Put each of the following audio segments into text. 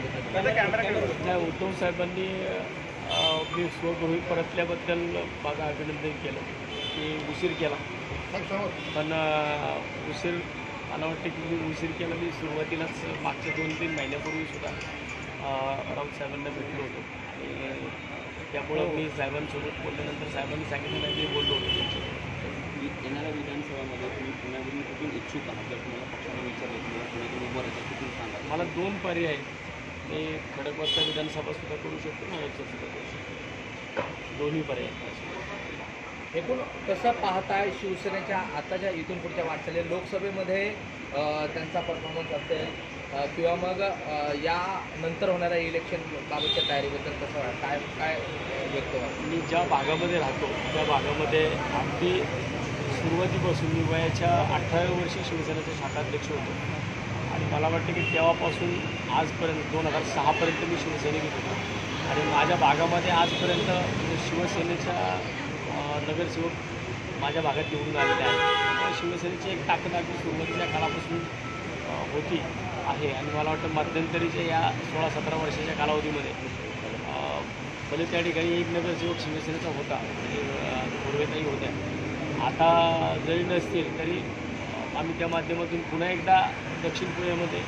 नाही उद्धव साहेबांनी मी स्वगृही परतल्याबद्दल माझं अभिनंदन केलं की उशीर केला. पण उशीर मला वाटतं की मी उशीर केला मी सुरुवातीलाच मागच्या दोन तीन महिन्यापूर्वी सुद्धा अं, राऊत साहेबांना भेटलो होतो. आणि त्यामुळं मी साहेबांसोबत बोलल्यानंतर साहेबांनी सांगितलं नाही मी बोललो होतो येणाऱ्या विधानसभामध्ये तुम्ही पुण्यावरून कुठून इच्छुक आहात? जर तुम्हाला पक्षाने विचारलं तुम्हाला पुण्यातून उभं राहायचं कुठून सांगा मला दोन पर्याय मी खडकवासला विधानसभा सुद्धा करू शकतो सुद्धा करू शकतो. दोन्ही पर्याय. एकूण कसं पाहताय शिवसेनेच्या आताच्या इथून पुढच्या वाटचाली लोकसभेमध्ये त्यांचा परफॉर्मन्स असेल किंवा मग या नंतर होणाऱ्या इलेक्शन बाबतच्या तयारीबद्दल कसं काय काय व्यक्त मी ज्या भागामध्ये राहतो त्या भागामध्ये अगदी सुरुवातीपासून मी वयाच्या अठराव्या वर्षी शिवसेनेचा शाखाध्यक्ष होतो. आणि मला वाटतं की तेव्हापासून आजपर्यंत दोन हजार सहापर्यंत मी शिवसैनिक होतो. आणि माझ्या भागामध्ये आजपर्यंत म्हणजे शिवसेनेच्या नगरसेवक माझ्या भागात निवडून आलेले आहेत. शिवसेनेची एक ताकद अगदी सुरुवातीच्या काळापासून होती आहे. आणि मला वाटतं मध्यंतरीच्या या सोळा सतरा वर्षाच्या कालावधीमध्ये भले त्या ठिकाणी एक नगरसेवक शिवसेनेचा होता म्हणजे पूर्वेताई होत्या. आता जरी नसतील तरी आम्ही त्या माध्यमातून पुन्हा एकदा दक्षिण पुण्यामध्ये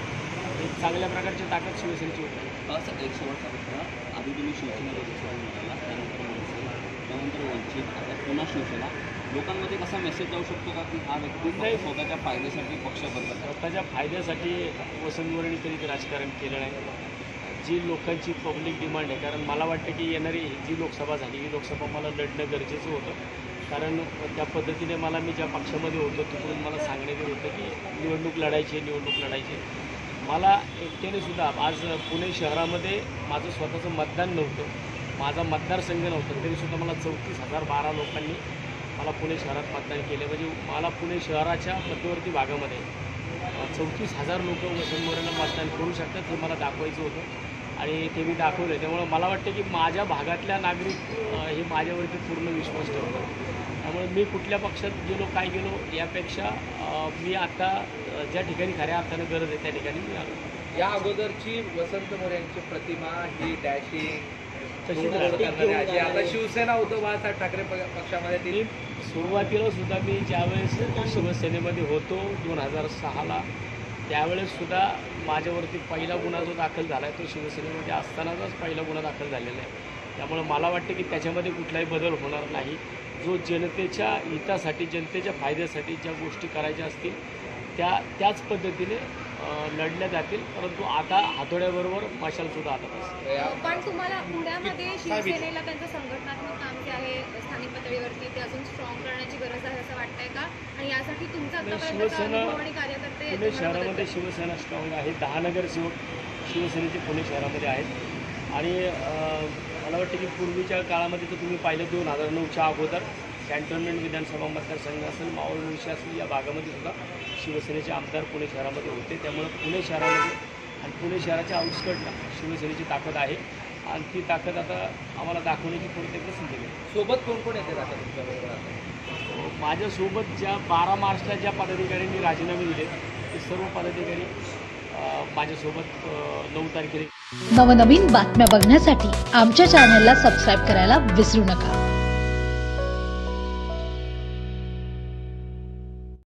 एक चांगल्या प्रकारची ताकद शिवसेनेची होती असं एक शेवटचा प्रश्न आधी तुम्ही निघाला त्यानंतर मनसे त्यानंतर वंचित आता पुन्हा शिवसेना. लोकांमध्ये कसा मेसेज जाऊ शकतो का की हा व्यक्ती नाही. स्वतःच्या फायद्यासाठी पक्ष बदलत स्वतःच्या फायद्यासाठी वसंतवरणी कधीच राजकारण केलं नाही जी लोकांची पब्लिक डिमांड आहे कारण मला वाटतं की येणारी जी लोकसभा झाली ही लोकसभा मला लढणं गरजेचं होतं. कारण त्या पद्धतीने मला मी ज्या पक्षामध्ये होतो तिकडून मला सांगण्यात येत होतं की निवडणूक लढायची आहे, निवडणूक लढायची मला एकट्याने सुद्धा आज पुणे शहरामध्ये माझं स्वतःचं मतदान नव्हतं. माझा मतदारसंघ नव्हता. तरीसुद्धा मला चौतीस हजार बारा लोकांनी मला पुणे शहरात मतदान केले. म्हणजे मला पुणे शहराच्या मध्यवर्ती भागामध्ये चौतीस हजार लोक वसंत मतदान करू शकतात हे मला दाखवायचं होतं. आणि ते मी दाखवलं त्यामुळं मला वाटतं की माझ्या भागातल्या नागरिक हे माझ्यावरती पूर्ण विश्वास ठेवतात. त्यामुळे मी कुठल्या पक्षात गेलो काय गेलो यापेक्षा मी आता ज्या ठिकाणी खऱ्या अर्थानं गरज आहे त्या ठिकाणी मी आलो. या अगोदरची वसंत मोरे यांची प्रतिमा ही डॅशिंग तशी आता शिवसेना उद्धव बाळासाहेब ठाकरे पक्षामध्ये ती सुरुवातीला सुद्धा मी ज्यावेळेस शिवसेनेमध्ये होतो दोन हजार सहाला त्यावेळेस सुद्धा माझ्यावरती पहिला गुन्हा जो दाखल झाला आहे तो शिवसेनेमध्ये असतानाचाच पहिला गुन्हा दाखल झालेला आहे. त्यामुळे मला वाटतं की त्याच्यामध्ये कुठलाही बदल होणार नाही. जो जनतेच्या हितासाठी जनतेच्या फायद्यासाठी ज्या गोष्टी करायच्या असतील त्या त्याच पद्धतीने लढल्या जातील. परंतु आता हातोड्याबरोबर मशालसुद्धा हातात असते या- पण तुम्हाला पुण्यामध्ये शिवसेनेला त्यांचं संघटनात्मक काम जे आहे स्थानिक पातळीवरती ते अजून स्ट्रॉंग करण्याची गरज आहे असं वाटतंय का? आणि यासाठी तुमचा शिवसेना- पुणे शहरामध्ये शिवसेना स्ट्रॉंग आहे. दहा नगरसेवक शिवसेनेचे पुणे शहरामध्ये आहेत. आणि मला वाटतं की पूर्वीच्या काळामध्ये तर तुम्ही पाहिलं दोन हजार नऊच्या अगोदर कॅन्टोन्मेंट विधानसभा मतदारसंघ असेल मावळ मुळशी असेल या भागामध्ये सुद्धा शिवसेनेचे आमदार पुणे शहरामध्ये होते. त्यामुळे पुणे शहरामध्ये आणि पुणे शहराच्या आउटस्कटला शिवसेनेची ताकद आहे. आणि ती ताकद आता आम्हाला दाखवण्याची प्रत्येक संधी मिळेल सोबत कोण कोण येते आता तुमच्याबरोबर आता? माझ्यासोबत ज्या बारा मार्चला ज्या पदाधिकाऱ्यांनी राजीनामे दिले ते सर्व पदाधिकारी माझ्यासोबत नऊ तारखेला नवनवीन बातम्या बघण्यासाठी आमच्या चॅनलला सबस्क्राईब करायला विसरू नका.